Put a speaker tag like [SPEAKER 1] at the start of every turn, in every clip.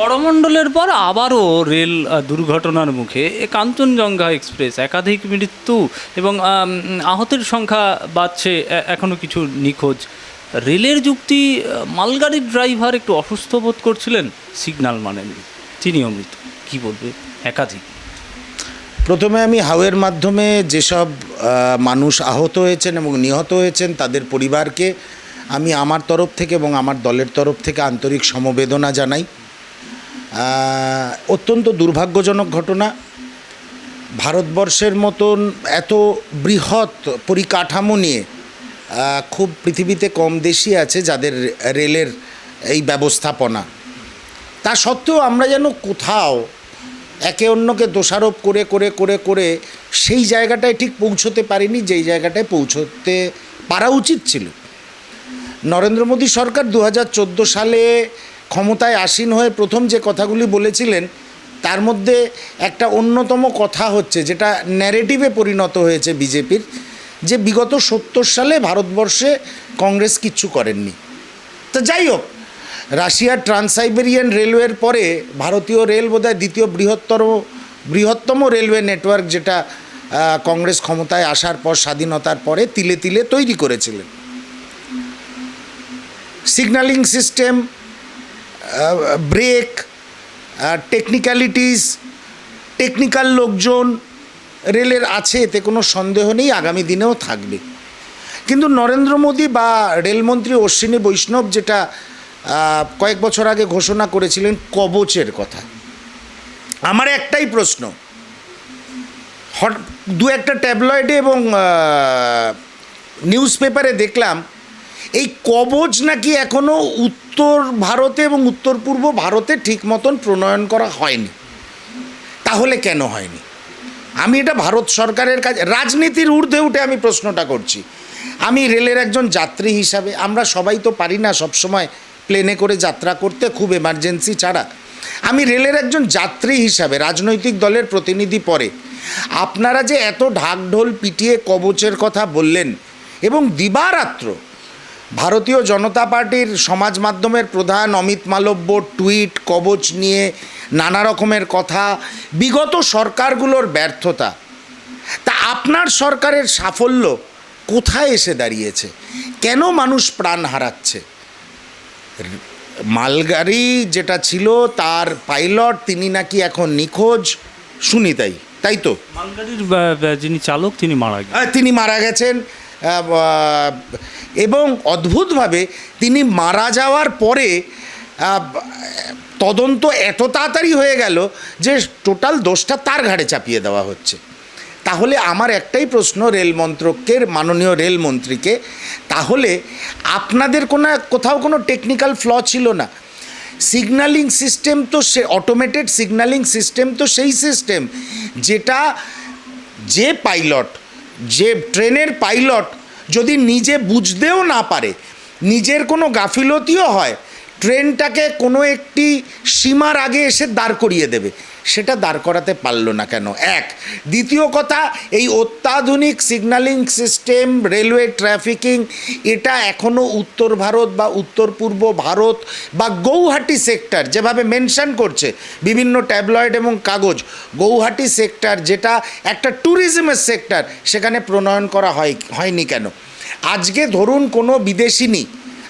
[SPEAKER 1] করমণ্ডলের পর আবারও রেল দুর্ঘটনার মুখে। কাঞ্চনজঙ্ঘা এক্সপ্রেস, একাধিক মৃত্যু এবং আহতের সংখ্যা বাড়ছে, এ- এখনও কিছু নিখোঁজ। রেলের যুক্তি মালগাড়ির ড্রাইভার একটু অসুস্থ বোধ করছিলেন সিগন্যাল মানেননি। তিনিও মৃত। কী বলবে? একাধিক।
[SPEAKER 2] প্রথমে আমি হাওয়ের মাধ্যমে যেসব মানুষ আহত হয়েছেন এবং নিহত হয়েছেন, তাদের পরিবারকে আমি আমার তরফ থেকে এবং আমার দলের তরফ থেকে আন্তরিক সমবেদনা জানাই। অত্যন্ত দুর্ভাগ্যজনক ঘটনা। ভারতবর্ষের মতন এত বৃহৎ পরিকাঠামো নিয়ে খুব পৃথিবীতে কম দেশই আছে যাদের রেলের এই ব্যবস্থাপনা। তা সত্ত্বেও আমরা যেন কোথাও একে অন্যকে দোষারোপ করে করে করে করে সেই জায়গাটায় ঠিক পৌঁছতে পারিনি, যেই জায়গাটায় পৌঁছতে পারা উচিত ছিল। নরেন্দ্র মোদী সরকার দু হাজার চোদ্দ সালে ক্ষমতায় আসীন হয়ে প্রথম যে কথাগুলি বলেছিলেন, তার মধ্যে একটা অন্যতম কথা হচ্ছে, যেটা ন্যারেটিভে পরিণত হয়েছে বিজেপির, যে বিগত সত্তর সালে ভারতবর্ষে কংগ্রেস কিচ্ছু করেননি। তো যাই হোক, রাশিয়ার ট্রান্সাইবেরিয়ান রেলওয়ের পরে ভারতীয় রেল বোধহয় দ্বিতীয় বৃহত্তর, বৃহত্তম রেলওয়ে নেটওয়ার্ক যেটা কংগ্রেস ক্ষমতায় আসার পর, স্বাধীনতার পরে তিলে তিলে তৈরি করেছিলেন। Signalling system brake technicalities technical লোকজন, রেলের আছে, এতে কোনো সন্দেহ নেই, আগামী দিনেও থাকবে। কিন্তু নরেন্দ্র মোদী বা রেলমন্ত্রী অশ্বিনী বৈষ্ণব যেটা কয়েক বছর আগে ঘোষণা করেছিলেন কবচের কথা। আমার একটাই প্রশ্ন, হট দু একটা ট্যাবলয়েডে এবং নিউজ পেপারে দেখলাম এই কবচ নাকি এখনও উত্তর ভারতে এবং উত্তর পূর্ব ভারতে ঠিক মতন প্রণয়ন করা হয়নি। তাহলে কেন হয়নি? আমি এটা ভারত সরকারের কাছে রাজনীতির ঊর্ধ্বে উঠে আমি প্রশ্নটা করছি। আমি রেলের একজন যাত্রী হিসাবে, আমরা সবাই তো পারি না সবসময় প্লেনে করে যাত্রা করতে, খুব এমার্জেন্সি ছাড়া। আমি রেলের একজন যাত্রী হিসাবে, রাজনৈতিক দলের প্রতিনিধি পরে, আপনারা যে এত ঢাকঢোল পিটিয়ে কবচের কথা বললেন এবং দিবারাত্র ভারতীয় জনতা পার্টির সমাজ মাধ্যমের প্রধান অমিত মালব্য টুইট কবচ নিয়ে নানা রকমের কথা। বিগত সরকারগুলোর ব্যর্থতা। তা আপনার সরকারের সাফল্য কোথায় এসে দাঁড়িয়েছে? কেন মানুষ প্রাণ হারাচ্ছে? মালগাড়ি যেটা ছিল তার পাইলট তিনি নাকি এখন নিখোঁজ? শুনি তাই তাই তো?
[SPEAKER 1] মালগাড়ির যিনি চালক তিনি মারা গেছেন।
[SPEAKER 2] তিনি মারা গেছেন। এবং অদ্ভুতভাবে তিনি মারা যাওয়ার পরে তদন্ত এত তাড়াতাড়ি হয়ে গেল যে টোটাল দোষটা তার ঘাড়ে চাপিয়ে দেওয়া হচ্ছে। তাহলে আমার একটাই প্রশ্ন রেল মন্ত্রকের, মাননীয় রেলমন্ত্রীকে তাহলে আপনাদের কোনো কোথাও কোনো টেকনিক্যাল ফ্ল ছিল না? সিগন্যালিং সিস্টেম তো সে অটোমেটেড সিগন্যালিং সিস্টেম তো সেই সিস্টেম যেটা যে পাইলট যে ট্রেনের পাইলট যদি নিজে বুঝতেও না পারে, নিজের কোনো গাফিলতিও হয়, ট্রেনটাকে কোনো একটি সীমার আগে এসে দাঁড় করিয়ে দেবে। সেটা দাঁড় করাতে পারল না কেন? এক, দ্বিতীয় কথা, এই অত্যাধুনিক সিগন্যালিং সিস্টেম রেলওয়ে ট্রাফিকিং এটা এখনও উত্তর ভারত বা উত্তর পূর্ব ভারত বা গৌহাটি সেক্টর যেভাবে মেনশন করছে, বিভিন্ন ট্যাবলয়েড এবং কাগজ, গৌহাটি সেক্টর যেটা একটা ট্যুরিজমের সেক্টর সেখানে প্রণয়ন করা হয়, হয়নি কেন? আজকে ধরুন কোনো বিদেশিনী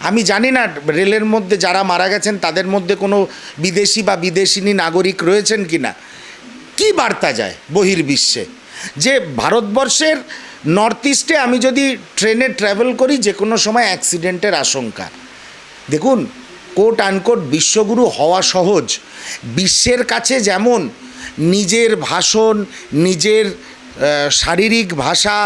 [SPEAKER 2] আমি জানি না, রেলের মধ্যে যারা মারা গেছেন, তাদের মধ্যে কোনো বিদেশি বা বিদেশিনী নাগরিক রয়েছেন কি না? কী বার্তা যায় বহির্বিশ্বে? যে ভারতবর্ষের নর্থ ইস্টে আমি যদি ট্রেনে ট্রাভেল করি, যে কোনো সময় অ্যাক্সিডেন্টের আশঙ্কা। দেখুন কোট আনকোট বিশ্বগুরু হওয়া সহজ। বিশ্বের কাছে যেমন নিজের ভাষণ, নিজের শারীরিক ভাষা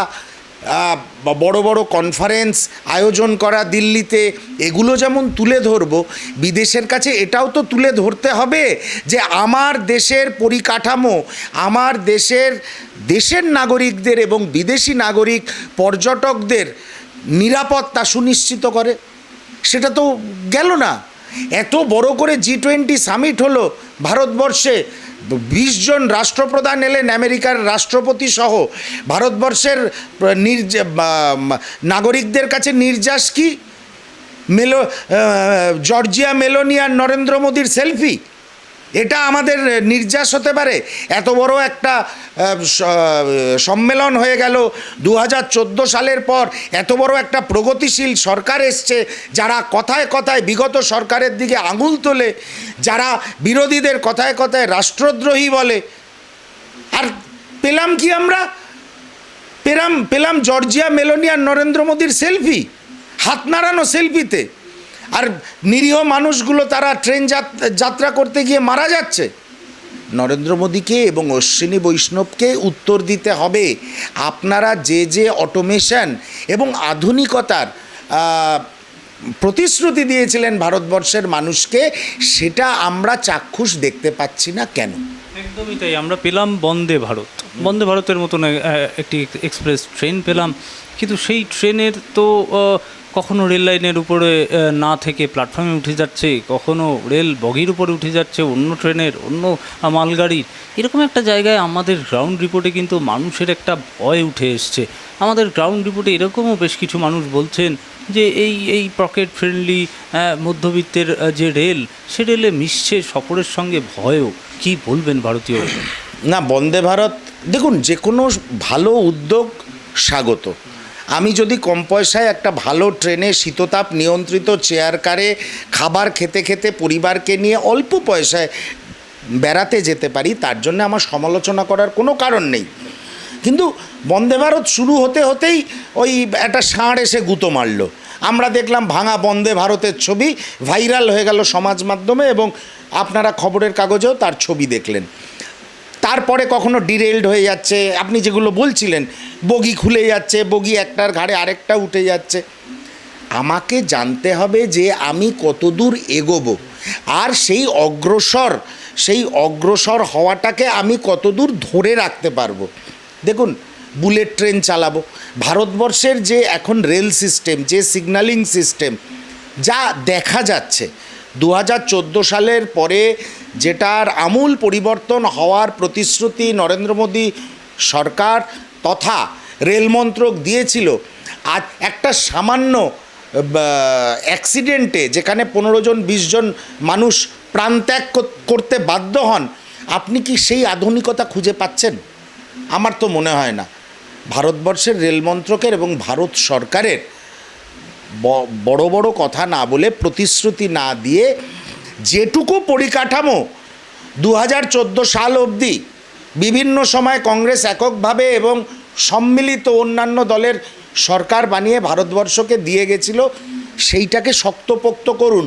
[SPEAKER 2] বড় বড় কনফারেন্স আয়োজন করা দিল্লিতে, এগুলো যেমন তুলে ধরবো, বিদেশের কাছে এটাও তো তুলে ধরতে হবে যে আমার দেশের পরিকাঠামো, আমার দেশের দেশের নাগরিকদের এবং বিদেশি নাগরিক পর্যটকদের নিরাপত্তা সুনিশ্চিত করে। সেটা তো গেল না। এত বড় করে জি টোয়েন্টি সামিট হলো ভারতবর্ষে। বিশ জন রাষ্ট্রপ্রধান এলেন আমেরিকার রাষ্ট্রপতি সহ। ভারতবর্ষের নির্য নাগরিকদের কাছে নির্যাস কি? মেলো জর্জিয়া মেলোনিয়া নরেন্দ্র মোদীর সেলফি? এটা আমাদের নির্যাস হতে পারে। এত বড় একটা সম্মেলন হয়ে গেল দু হাজার চোদ্দ সালের পর। এত বড় একটা প্রগতিশীল সরকার এসছে, যারা কথায় কথায় বিগত সরকারের দিকে আঙুল তোলে, যারা বিরোধীদের কথায় কথায় রাষ্ট্রদ্রোহী বলে। আর পেলাম কি আমরা? পেলাম পেলাম জর্জিয়া মেলোনি আর নরেন্দ্র মোদীর সেলফি। হাত নাড়ানো সেলফিতে। আর নিরীহ মানুষগুলো তারা ট্রেন যাত- যাত্রা করতে গিয়ে মারা যাচ্ছে। নরেন্দ্র মোদীকে এবং অশ্বিনী বৈষ্ণবকে উত্তর দিতে হবে। আপনারা যে যে অটোমেশন এবং আধুনিকতার প্রতিশ্রুতি দিয়েছিলেন ভারতবর্ষের মানুষকে, সেটা আমরা চাক্ষুষ দেখতে পাচ্ছি না কেন?
[SPEAKER 1] একদমই তাই, আমরা পেলাম বন্দে ভারত। বন্দে ভারতের মতন একটি এক্সপ্রেস ট্রেন পেলাম। কিন্তু সেই ট্রেনের তো কখনো রেল লাইনের উপরে না থেকে প্ল্যাটফর্মে উঠে যাচ্ছে, কখনো রেল বগির উপরে উঠে যাচ্ছে, অন্য ট্রেনের, অন্য মালগাড়ির। এরকম একটা জায়গায় আমাদের গ্রাউন্ড রিপোর্টে কিন্তু মানুষের একটা ভয় উঠে এসছে। আমাদের গ্রাউন্ড রিপোর্টে এরকমও বেশ কিছু মানুষ বলছেন যে, এই এই পকেট ফ্রেন্ডলি মধ্যবিত্তের যে রেল, সে রেলে মিশছে সফরের সঙ্গে ভয়ও। কি বলবেন ভারতীয়?
[SPEAKER 2] না, বন্দে ভারত, দেখুন, যে কোনো ভালো উদ্যোগ স্বাগত। আমি যদি কম পয়সায় একটা ভালো ট্রেনে শীততাপ নিয়ন্ত্রিত চেয়ার কারে খাবার খেতে খেতে পরিবারকে নিয়ে অল্প পয়সায় বেড়াতে যেতে পারি, তার জন্য আমার সমালোচনা করার কোনো কারণ নেই। কিন্তু বন্দে ভারত শুরু হতে হতেই ওই একটা ষাঁড় এসে গুঁতো মারলো। আমরা দেখলাম ভাঙা বন্দে ভারতের ছবি ভাইরাল হয়ে গেল সমাজ মাধ্যমে এবং আপনারা খবরের কাগজেও তার ছবি দেখলেন। তারপরে কখনো ডিরেলড হয়ে যাচ্ছে। আপনি যেগুলো বলছিলেন, বগি খুলে যাচ্ছে, বগি একটার ঘাড়ে আরেকটা উঠে যাচ্ছে। আমাকে জানতে হবে যে আমি কতদূর এগোবো, আর সেই অগ্রসর সেই অগ্রসর হওয়াটাকে আমি কতদূর ধরে রাখতে পারব। দেখুন, বুলেট ট্রেন চালাবো, ভারতবর্ষের যে এখন রেল সিস্টেম, যে সিগন্যালিং সিস্টেম, যা দেখা যাচ্ছে দু হাজার চোদ্দ সালের পরে যেটার আমূল পরিবর্তন হওয়ার প্রতিশ্রুতি নরেন্দ্র মোদী সরকার তথা রেলমন্ত্রক দিয়েছিল। আজ একটা সামান্য অ্যাক্সিডেন্টে যেখানে পনেরো জন, বিশ জন মানুষ প্রাণত্যাগ কর- করতে বাধ্য হন, আপনি কি সেই আধুনিকতা খুঁজে পাচ্ছেন? আমার তো মনে হয় না। ভারতবর্ষের রেল মন্ত্রকের এবং ভারত সরকারের বড় বড় কথা না বলে প্রতিশ্রুতি না দিয়ে যেটুকু পরিকাঠামো দু হাজার চোদ্দ সাল অবধি বিভিন্ন সময় কংগ্রেস এককভাবে এবং সম্মিলিত অন্যান্য দলের সরকার বানিয়ে ভারতবর্ষকে দিয়ে গেছিল, সেইটাকে শক্তপোক্ত করুন,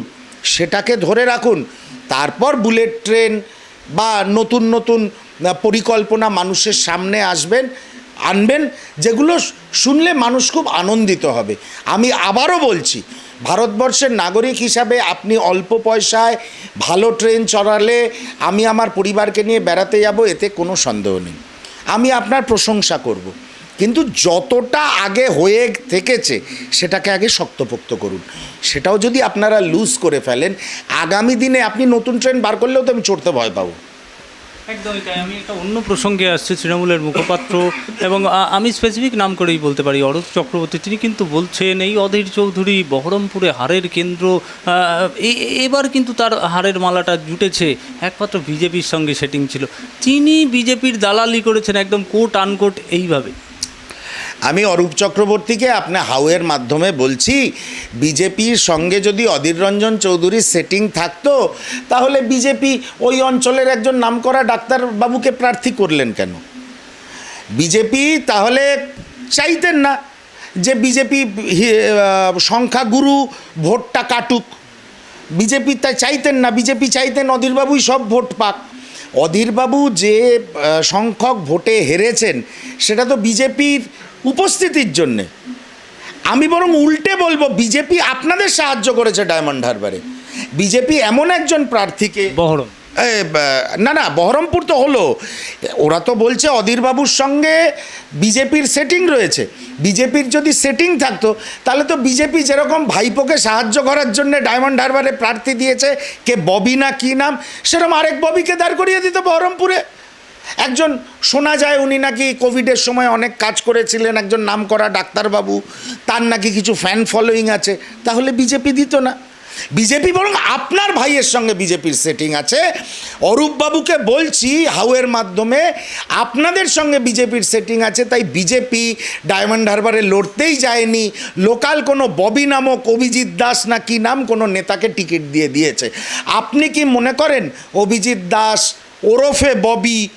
[SPEAKER 2] সেটাকে ধরে রাখুন, তারপর বুলেট ট্রেন বা নতুন নতুন পরিকল্পনা মানুষের সামনে আসবেন, আনবেন, যেগুলো শুনলে মানুষ খুব আনন্দিত হবে। আমি আবারও বলছি ভারতবর্ষের নাগরিক হিসাবে আপনি অল্প পয়সায় ভালো ট্রেন চড়ালে আমি আমার পরিবারকে নিয়ে বেড়াতে যাব, এতে কোনো সন্দেহ নেই। আমি আপনার প্রশংসা করব। কিন্তু যতটা আগে হয়ে থেকেছে, সেটাকে আগে শক্তপোক্ত করুন। সেটাও যদি আপনারা লুজ করে ফেলেন, আগামী দিনে আপনি নতুন ট্রেন বার করলেও তো আমি চড়তে ভয় পাবো।
[SPEAKER 1] একদমই তাই আমি একটা অন্য প্রসঙ্গে আসছি, তৃণমূলের মুখপাত্র, এবং আমি স্পেসিফিক নাম করেই বলতে পারি, অরূপ চক্রবর্তী। তিনি কিন্তু বলছেন, এই অধীর চৌধুরী বহরমপুরে হারের কেন্দ্র এবার কিন্তু তার হারের মালাটা জুটেছে। একমাত্র বিজেপির সঙ্গে সেটিং ছিল। তিনি বিজেপির দালালি করেছেন একদম কোট আনকোট এইভাবে।
[SPEAKER 2] আমি অরূপ চক্রবর্তীকে আপনার হাউয়ের মাধ্যমে বলছি, বিজেপির সঙ্গে যদি অধীর রঞ্জন চৌধুরীর সেটিং থাকতো, তাহলে বিজেপি ওই অঞ্চলের একজন নামকরা ডাক্তারবাবুকে প্রার্থী করলেন কেন? বিজেপি তাহলে চাইতেন না যে বিজেপি সংখ্যাগুরু ভোটটা কাটুক। বিজেপি তাই চাইতেন না, বিজেপি চাইতেন অধীরবাবুই সব ভোট পাক। অধীরবাবু যে সংখ্যক ভোটে হেরেছেন, সেটা তো বিজেপির উপস্থিতির জন্যে। আমি বরং উল্টে বলব বিজেপি আপনাদের সাহায্য করেছে ডায়মন্ড হারবারে। বিজেপি এমন একজন প্রার্থীকে
[SPEAKER 1] বহরম।
[SPEAKER 2] না না বহরমপুর তো হলো। ওরা তো বলছে অধীরবাবুর সঙ্গে বিজেপির সেটিং রয়েছে। বিজেপির যদি সেটিং থাকতো তাহলে তো বিজেপি যেরকম ভাইপোকে সাহায্য করার জন্য ডায়মন্ড হারবারে প্রার্থী দিয়েছে কে ববি না কী নাম সেরকম আরেক ববিকে দাঁড় করিয়ে দিত বহরমপুরে। একজন শোনা যায় উনি নাকি কোভিডের সময় অনেক কাজ করেছিলেন, একজন নামকরা ডাক্তারবাবু, তার নাকি কিছু ফ্যান ফলোয়িং আছে। তাহলে বিজেপি দিত না। বিজেপি বরং আপনার ভাইয়ের সঙ্গে বিজেপির সেটিং আছে। অরূপবাবুকে বলছি হাউয়ের মাধ্যমে আপনাদের সঙ্গে বিজেপির সেটিং আছে, তাই বিজেপি ডায়মন্ড হারবারে লড়তেই যায়নি। লোকাল কোনো ববি নামক অভিজিৎ দাস না কি নাম কোনো নেতাকে টিকিট দিয়ে দিয়েছে। আপনি কি মনে করেন, অভিজিৎ দাস ওরফে ববি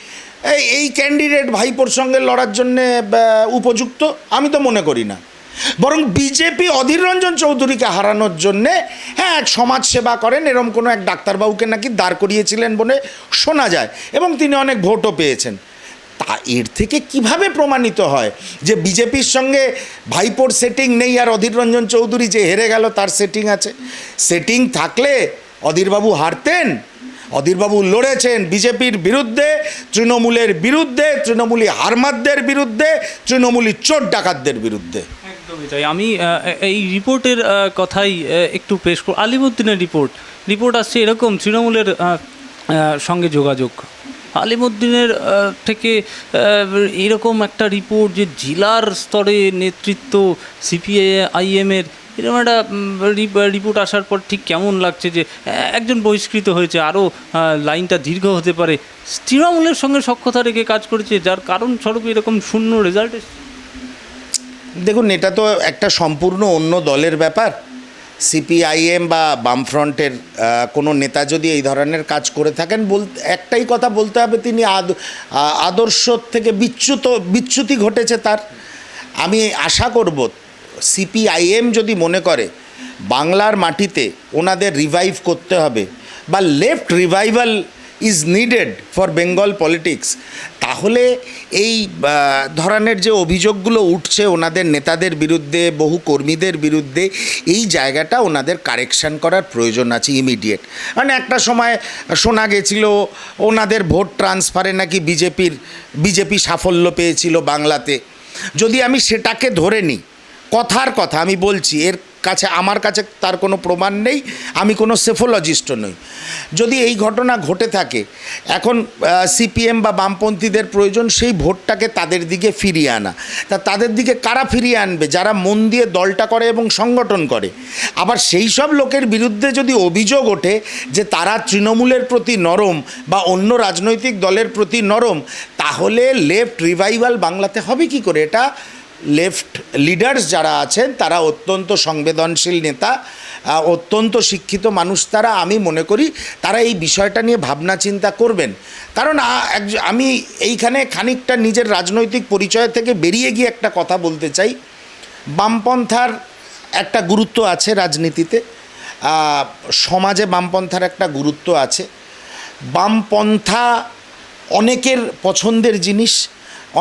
[SPEAKER 2] এই এই ক্যান্ডিডেট ভাইপোর সঙ্গে লড়ার জন্যে উপযুক্ত, আমি তো মনে করি না। বরং বিজেপি অধীর রঞ্জন চৌধুরীকে হারানোর জন্যে হ্যাঁ এক সমাজ সেবা করেন, এরম কোনো এক ডাক্তারবাবুকে নাকি দাঁড় করিয়েছিলেন বলে শোনা যায়, এবং তিনি অনেক ভোটও পেয়েছেন। তা এর থেকে কীভাবে প্রমাণিত হয় যে বিজেপির সঙ্গে ভাইপোর সেটিং নেই আর অধীর রঞ্জন চৌধুরী যে হেরে গেল, তার সেটিং আছে? সেটিং থাকলে অধীরবাবু হারতেন অধীরবাবু লড়েছেন বিজেপির বিরুদ্ধে, তৃণমূলের বিরুদ্ধে, তৃণমূলী হারমাদদের বিরুদ্ধে, তৃণমূলী চোর ডাকাতদের বিরুদ্ধে।
[SPEAKER 1] তাই। আমি এই রিপোর্টের কথাই একটু পেশ করব আলিমুদ্দিনের রিপোর্ট। রিপোর্ট আসছে এরকম, তৃণমূলের সঙ্গে যোগাযোগ। আলিমুদ্দিনের থেকে এরকম একটা রিপোর্ট যে জেলার স্তরে নেতৃত্ব সিপিআই আইএমের এরকম একটা রিপোর্ট আসার পর ঠিক কেমন লাগছে যে একজন বহিষ্কৃত হয়েছে, আরও লাইনটা দীর্ঘ হতে পারে। তৃণমূলের সঙ্গে সক্ষতা রেখে কাজ করেছে, যার কারণ স্বরূপ এরকম শূন্য রেজাল্ট
[SPEAKER 2] দেখুন, এটা তো একটা সম্পূর্ণ অন্য দলের ব্যাপার। সিপিআইএম বা বামফ্রন্টের কোনো নেতা যদি এই ধরনের কাজ করে থাকেন, বল, একটাই কথা বলতে হবে, তিনি আদর্শ থেকে বিচ্যুত, বিচ্যুতি ঘটেছে তার। আমি আশা করব সিপিআইএম যদি মনে করে, বাংলার মাটিতে ওনাদের রিভাইভ করতে হবে বা left revival is needed for Bengal politics তাহলে এই ধরনের যে অভিযোগগুলো উঠছে ওনাদের নেতাদের বিরুদ্ধে, বহু কর্মীদের বিরুদ্ধে, এই জায়গাটা ওনাদের কারেকশন করার প্রয়োজন আছে ইমিডিয়েট মানে একটা সময় শোনা গেছিল, ওনাদের ভোট ট্রান্সফারে নাকি বিজেপির, বিজেপি সাফল্য পেয়েছিল বাংলাতে। যদি আমি সেটাকে ধরে নিই কথার কথা, আমি বলছি, এর কাছে, আমার কাছে তার কোনো প্রমাণ নেই, আমি কোনো সেফোলজিস্টও নই। যদি এই ঘটনা ঘটে থাকে, এখন সিপিএম বা বামপন্থীদের প্রয়োজন, সেই ভোটটাকে তাদের দিকে ফিরিয়ে আনা। তা তাদের দিকে কারা ফিরিয়ে আনবে? যারা মন দিয়ে দলটা করে এবং সংগঠন করে। আবার সেই সব লোকের বিরুদ্ধে যদি অভিযোগ ওঠে যে তারা তৃণমূলের প্রতি নরম বা অন্য রাজনৈতিক দলের প্রতি নরম, তাহলে লেফট রিভাইভাল বাংলাতে হবে কি করে? এটা লেফট লিডার্স যারা আছেন, তারা অত্যন্ত সংবেদনশীল নেতা অত্যন্ত শিক্ষিত মানুষ তারা, আমি মনে করি তারা এই বিষয়টা নিয়ে ভাবনা চিন্তা করবেন। কারণ আমি এইখানে খানিকটা নিজের রাজনৈতিক পরিচয় থেকে বেরিয়ে গিয়ে একটা কথা বলতে চাই। বামপন্থার একটা গুরুত্ব আছে রাজনীতিতে সমাজে বামপন্থার একটা গুরুত্ব আছে। বামপন্থা অনেকের পছন্দের জিনিস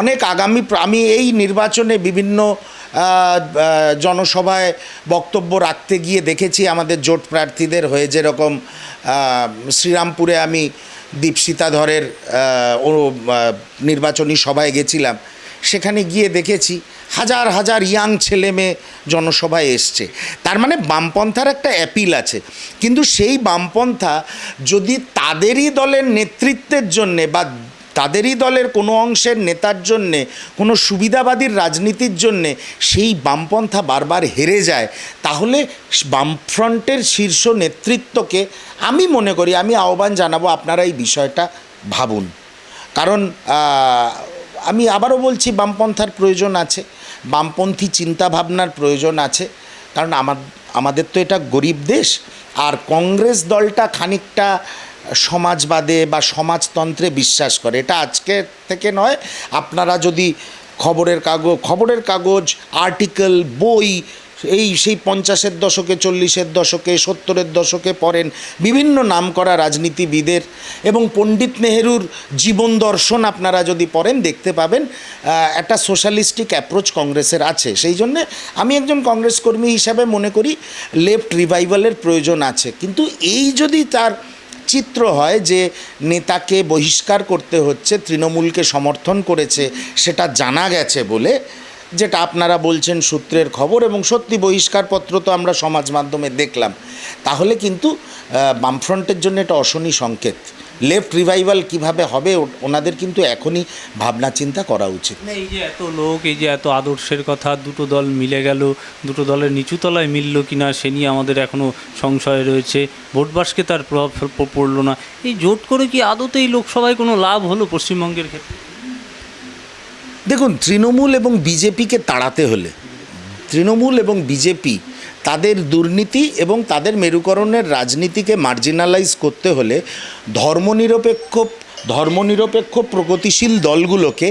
[SPEAKER 2] অনেক আগামী আমি এই নির্বাচনে বিভিন্ন জনসভায় বক্তব্য রাখতে গিয়ে দেখেছি আমাদের জোট প্রার্থীদের হয়ে যেরকম শ্রীরামপুরে আমি দীপশিতা ধরের আহ, ও নির্বাচনী সভায় গেছিলাম। সেখানে গিয়ে দেখেছি হাজার হাজার ইয়াং ছেলে মেয়ে জনসভায় এসছে। তার মানে বামপন্থার একটা অ্যাপিল আছে। কিন্তু সেই বামপন্থা যদি তাদেরই দলের নেতৃত্বের জন্যে বা তাদেরই দলের কোনো অংশের নেতার জন্যে, কোনো সুবিধাবাদীর রাজনীতির জন্যে সেই বামপন্থা বারবার হেরে যায়। তাহলে বামফ্রন্টের শীর্ষ নেতৃত্বকে আমি মনে করি, আমি আহ্বান জানাব আপনারা এই বিষয়টা ভাবুন। কারণ আমি আবারও বলছি, বামপন্থার প্রয়োজন আছে, বামপন্থী চিন্তাভাবনার প্রয়োজন আছে। কারণ আমার আমাদের তো এটা গরিব দেশ, আর কংগ্রেস দলটা খানিকটা সমাজবাদে বা সমাজতন্ত্রে বিশ্বাস করে। এটা আজকে থেকে নয়। আপনারা যদি খবরের কাগজ খবরের কাগজ, আর্টিকেল, বই, এই সেই পঞ্চাশের দশকে, চল্লিশের দশকে, সত্তরের দশকে পড়েন বিভিন্ন নামকরা রাজনীতিবিদের এবং পণ্ডিত নেহেরুর জীবন দর্শন আপনারা যদি পড়েন, দেখতে পাবেন একটা সোশ্যালিস্টিক অ্যাপ্রোচ কংগ্রেসের আছে। সেই জন্যে আমি একজন কংগ্রেস কর্মী হিসাবে মনে করি, লেফট রিভাইভালের প্রয়োজন আছে। কিন্তু এই যদি তার চিত্র হয় যে নেতাকে বহিষ্কার করতে হচ্ছে, তৃণমূলকে সমর্থন করেছে, সেটা জানা গেছে বলে, যেটা আপনারা বলছেন সূত্রের খবর এবং সত্যি বহিষ্কারপত্র তো আমরা সমাজ মাধ্যমে দেখলাম। তাহলে কিন্তু বামফ্রন্টের জন্য এটা অশনি সংকেত। লেফট রিভাইভাল কীভাবে হবে ওনাদের কিন্তু এখনই ভাবনা চিন্তা করা উচিত।
[SPEAKER 1] এই যে এত লোক এই যে এত আদর্শের কথা দুটো দল মিলে গেল দুটো দলের নিচু তলায় মিলল কিনা সে নিয়ে আমাদের এখনও সংশয় রয়েছে। ভোট বাসকে তার প্রভাব পড়ল না। এই জোট করে কি আদতে এই লোকসভায় কোনো লাভ হলো পশ্চিমবঙ্গের ক্ষেত্রে?
[SPEAKER 2] দেখুন তৃণমূল এবং বিজেপিকে তাড়াতে হলে তৃণমূল এবং বিজেপি তাদের দুর্নীতি এবং তাদের মেরুকরণের রাজনীতিকে মার্জিনালাইজ করতে হলে ধর্মনিরপেক্ষ ধর্মনিরপেক্ষ প্রগতিশীল দলগুলোকে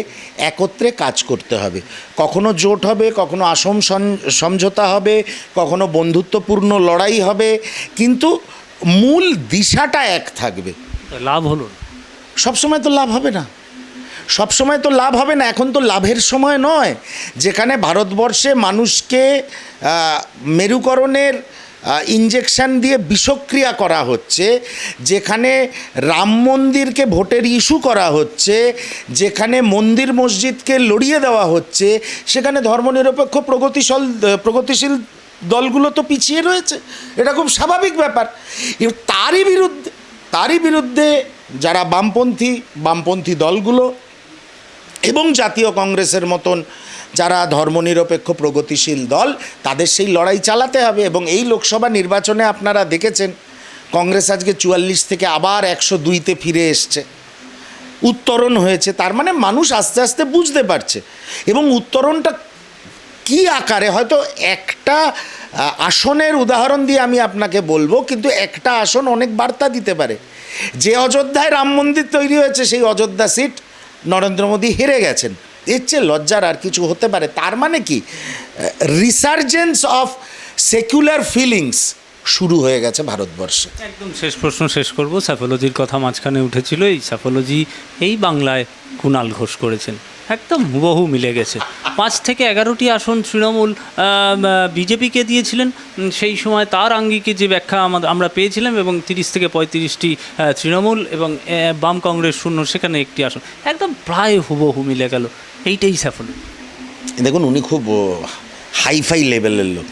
[SPEAKER 2] একত্রে কাজ করতে হবে। কখনো জোট হবে কখনো আসম সমঝোতা হবে কখনো বন্ধুত্বপূর্ণ লড়াই হবে কিন্তু মূল দিশাটা এক থাকবে।
[SPEAKER 1] লাভ হলো না।
[SPEAKER 2] সবসময় তো লাভ হবে না। সবসময় তো লাভ হবে না, এখন তো লাভের সময় নয়। যেখানে ভারতবর্ষে মানুষকে মেরুকরণের ইঞ্জেকশন দিয়ে বিষক্রিয়া করা হচ্ছে, যেখানে রাম মন্দিরকে ভোটের ইস্যু করা হচ্ছে, যেখানে মন্দির মসজিদকে লড়িয়ে দেওয়া হচ্ছে, সেখানে ধর্মনিরপেক্ষ প্রগতিশীল প্রগতিশীল দলগুলো তো পিছিয়ে রয়েছে। এটা খুব স্বাভাবিক ব্যাপার। তারই বিরুদ্ধে তারই বিরুদ্ধে যারা বামপন্থী বামপন্থী দলগুলো এবং জাতীয় কংগ্রেসের মতন যারা ধর্মনিরপেক্ষ, প্রগতিশীল দল, তাদের সেই লড়াই চালাতে হবে। এবং এই লোকসভা নির্বাচনে আপনারা দেখেছেন, কংগ্রেস আজকে চুয়াল্লিশ থেকে আবার একশো দুইতে ফিরে এসছে। উত্তরণ হয়েছে, তার মানে মানুষ আস্তে আস্তে বুঝতে পারছে। এবং উত্তরণটা কি আকারে, হয়তো একটা আসনের উদাহরণ দিয়ে আমি আপনাকে বলব, কিন্তু একটা আসন অনেক বার্তা দিতে পারে। যে অযোধ্যায় রাম মন্দির তৈরি হয়েছে, সেই অযোধ্যা সিট নরেন্দ্র মোদী হেরে গেছেন। এর চেয়ে লজ্জার আর কিছু হতে পারে। তার মানে কি? রিসার্জেন্স অফ সেকুলার ফিলিংস শুরু হয়ে গেছে ভারতবর্ষে।
[SPEAKER 1] একদম শেষ প্রশ্ন শেষ করব। স্যাফোলজির কথা মাঝখানে উঠেছিল। এই স্যাফোলজি এই বাংলায় কুণাল ঘোষ করেছেন। একদম হুবহু মিলে গেছে। পাঁচ থেকে এগারোটি আসন তৃণমূল বিজেপিকে দিয়েছিলেন। সেই সময় তার আঙ্গিকে যে ব্যাখ্যা আমরা পেয়েছিলাম এবং তিরিশ থেকে পঁয়ত্রিশটি তৃণমূল এবং বাম কংগ্রেস শূন্য সেখানে একটি আসন। একদম প্রায় হুবহু মিলে গেল। এইটাই সাফল্য
[SPEAKER 2] দেখুন উনি খুব হাইফাই লেভেলের লোক।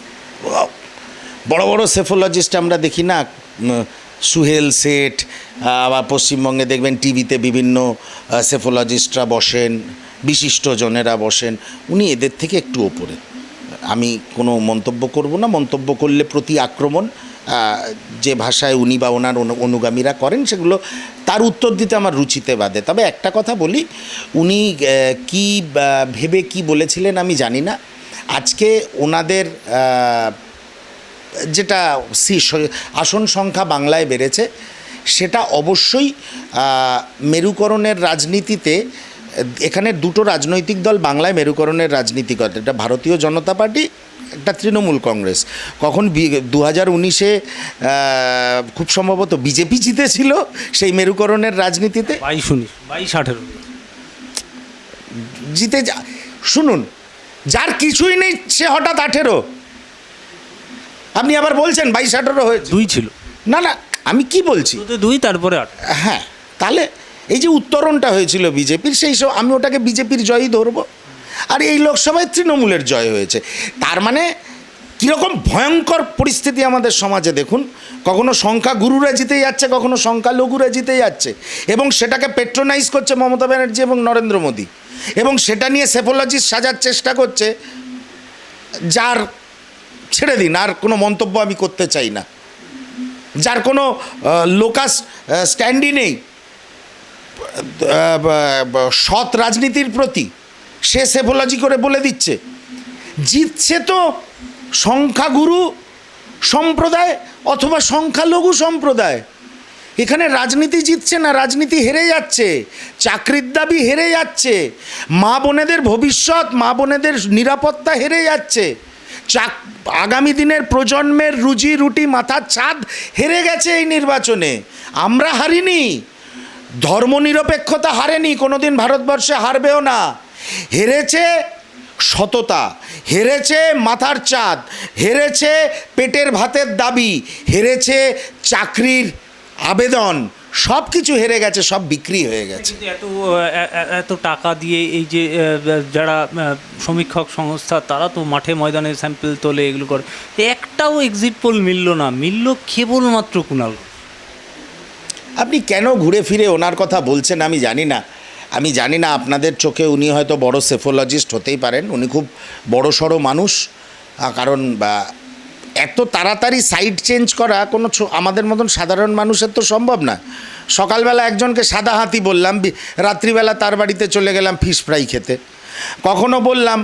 [SPEAKER 2] বড় বড় সেফোলজিস্ট আমরা দেখি না? সুহেল আহ, আবার পশ্চিমবঙ্গে দেখবেন টিভিতে বিভিন্ন সেফোলজিস্টরা বসেন। বিশিষ্ট জনেরা বসেন, উনি এদের থেকে একটু ওপরে। আমি কোনো মন্তব্য করব না, মন্তব্য করলে প্রতি আক্রমণ যে ভাষায় উনি বা ওনার অনু- অনুগামীরা করেন, সেগুলো তার উত্তর দিতে আমার রুচিতে বাদে তবে একটা কথা বলি, উনি কি ভেবে কি বলেছিলেন আমি জানি না। আজকে ওনাদের যেটা আসন সংখ্যা বাংলায় বেড়েছে, সেটা অবশ্যই মেরুকরণের রাজনীতিতে এখানে দুটো রাজনৈতিক দল বাংলায় মেরুকরণের রাজনীতি করে। এটা ভারতীয় জনতা পার্টি একটা তৃণমূল কংগ্রেস। কখন দু হাজার উনিশে খুব সম্ভবত বিজেপি জিতেছিল সেই মেরুকরণের রাজনীতিতে?
[SPEAKER 1] বাইশ উনিশ বাইশ আঠেরো।
[SPEAKER 2] জিতে যা- শুনুন যার কিছুই নেই সে হঠাৎ আঠেরো। আপনি আবার বলছেন বাইশ আঠেরো হয়েছে।
[SPEAKER 1] দুই ছিল।
[SPEAKER 2] না না আমি কি বলছি?
[SPEAKER 1] দুই তারপরে আট।
[SPEAKER 2] হ্যাঁ তাহলে এই যে উত্তরণটা হয়েছিল বিজেপির, সেই সব আমি ওটাকে বিজেপির জয়ই ধরবো। আর এই লোকসভায় তৃণমূলের জয় হয়েছে। তার মানে কীরকম ভয়ঙ্কর পরিস্থিতি আমাদের সমাজে দেখুন। কখনো সংখ্যা গুরুরা জিতে যাচ্ছে, কখনো সংখ্যা লঘুরা জিতে যাচ্ছে। এবং সেটাকে পেট্রোনাইজ করছে মমতা ব্যানার্জি এবং নরেন্দ্র মোদী। এবং সেটা নিয়ে সেফোলজিস্ট সাজার চেষ্টা করছে, যার ছেড়ে দিন, আর কোনো মন্তব্য আমি করতে চাই না। যার কোনো লোকাস স্ট্যান্ডই নেই। সৎ রাজনীতির প্রতি সে সেফোলজি করে বলে দিচ্ছে। জিতছে তো সংখ্যাগুরু সম্প্রদায় অথবা সংখ্যালঘু সম্প্রদায়। এখানে রাজনীতি জিতছে না, রাজনীতি হেরে যাচ্ছে, চাকরির দাবি হেরে যাচ্ছে, মা বোনেদের ভবিষ্যৎ, মা বোনেদের নিরাপত্তা হেরে যাচ্ছে, চাক, আগামী দিনের প্রজন্মের রুজি রুটি মাথার ছাদ হেরে গেছে এই নির্বাচনে। আমরা হারিনি ধর্মনিরপেক্ষতা হারেনি, কোনোদিন ভারতবর্ষে হারবেও না। হেরেছে সততা, হেরেছে মাথার চাঁদ, হেরেছে পেটের ভাতের দাবি, হেরেছে চাকরির আবেদন সব কিছু হেরে গেছে, সব বিক্রি হয়ে গেছে।
[SPEAKER 1] এত এত টাকা দিয়ে এই যে যারা সমীক্ষক সংস্থা, তারা তো মাঠে ময়দানে স্যাম্পল তোলে, এগুলো করে। একটাও এক্সিট পোল মিলল না। মিলল কেবলমাত্র কুণাল।
[SPEAKER 2] আপনি কেন ঘুরে ফিরে ওনার কথা বলছেন আমি জানি না। আমি জানি না আপনাদের চোখে উনি হয়তো বড় সেফোলজিস্ট হতেই পারেন, উনি খুব বড় সড়ো মানুষ কারণ এত তাড়াতাড়ি সাইড চেঞ্জ করা কোনো আমাদের মতন সাধারণ মানুষের তো সম্ভব না। সকালবেলা একজনকে সাদা হাতি বললাম রাত্রিবেলা তার বাড়িতে চলে গেলাম ফিশ ফ্রাই খেতে। কখনো বললাম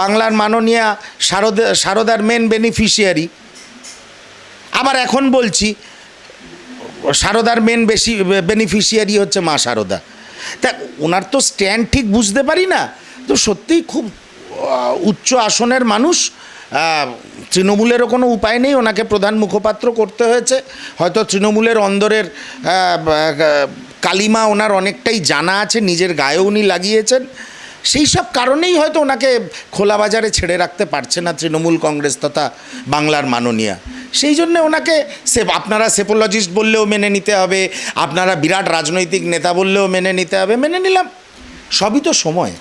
[SPEAKER 2] বাংলার মাননীয়া শারদ শারদার মেন বেনিফিশিয়ারি আবার এখন বলছি সারদার মেন বেশি বেনিফিশিয়ারি হচ্ছে মা সারদা। তা ওনার তো স্ট্যান্ড ঠিক বুঝতে পারি না। তো সত্যিই খুব উচ্চ আসনের মানুষ তৃণমূলেরও কোনো উপায় নেই, ওনাকে প্রধান মুখপাত্র করতে হয়েছে। হয়তো তৃণমূলের অন্দরের কালিমা ওনার অনেকটাই জানা আছে, নিজের গায়ে উনি লাগিয়েছেন। সেই সব কারণেই হয়তো ওনাকে খোলা বাজারে ছেড়ে রাখতে পারছে না তৃণমূল কংগ্রেস তথা বাংলার মাননীয়া। সেই জন্যে ওনাকে সে আপনারা সেপোলজিস্ট বললেও মেনে নিতে হবে, আপনারা বিরাট রাজনৈতিক নেতা বললেও মেনে নিতে হবে, মেনে নিলাম। সবই তো সময়।